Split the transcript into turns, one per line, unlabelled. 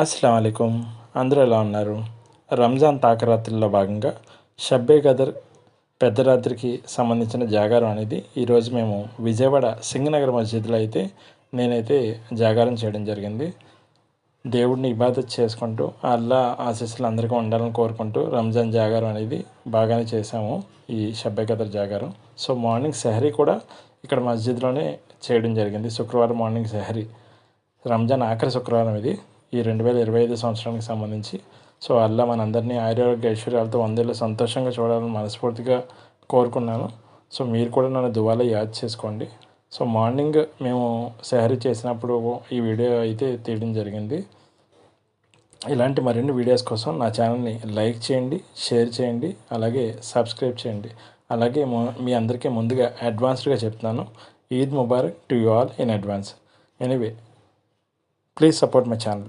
అస్సలం అయికం అందరూ ఎలా ఉన్నారు? రంజాన్ తాకరాత్రిలో భాగంగా షబ్బే గదర్ పెద్ద రాత్రికి సంబంధించిన జాగారం అనేది ఈరోజు మేము విజయవాడ సింగనగర్ మస్జిద్లో అయితే నేనైతే జాగారం చేయడం జరిగింది. దేవుడిని ఇబాదత్ చేసుకుంటూ అల్లా ఆశీస్సులు అందరికీ ఉండాలని కోరుకుంటూ రంజాన్ జాగారం అనేది బాగానే చేశాము ఈ షబ్బే గదర్ జాగారం. సో మార్నింగ్ సెహరీ కూడా ఇక్కడ మస్జిద్లోనే చేయడం జరిగింది. శుక్రవారం మార్నింగ్ సెహరీ. రంజాన్ ఆఖరి శుక్రవారం ఇది. ఈ రెండు వేల ఇరవై ఐదు సంవత్సరానికి సంబంధించి. సో అలా మనందరినీ ఆరోగ్య ఐశ్వర్యాలతో వందేళ్ళు సంతోషంగా చూడాలని మనస్ఫూర్తిగా కోరుకున్నాను. సో మీరు కూడా నన్ను దువాలో యాద్ చేసుకోండి. సో మార్నింగ్ మేము సెహరీ చేసినప్పుడు ఈ వీడియో అయితే తీయడం జరిగింది. ఇలాంటి మరిన్ని వీడియోస్ కోసం నా ఛానల్ని లైక్ చేయండి షేర్ చేయండి అలాగే సబ్స్క్రైబ్ చేయండి. అలాగే మీ అందరికీ ముందుగా అడ్వాన్స్డ్గా చెప్తున్నాను. Eid Mubarak to you all in advance. Anyway please support my channel.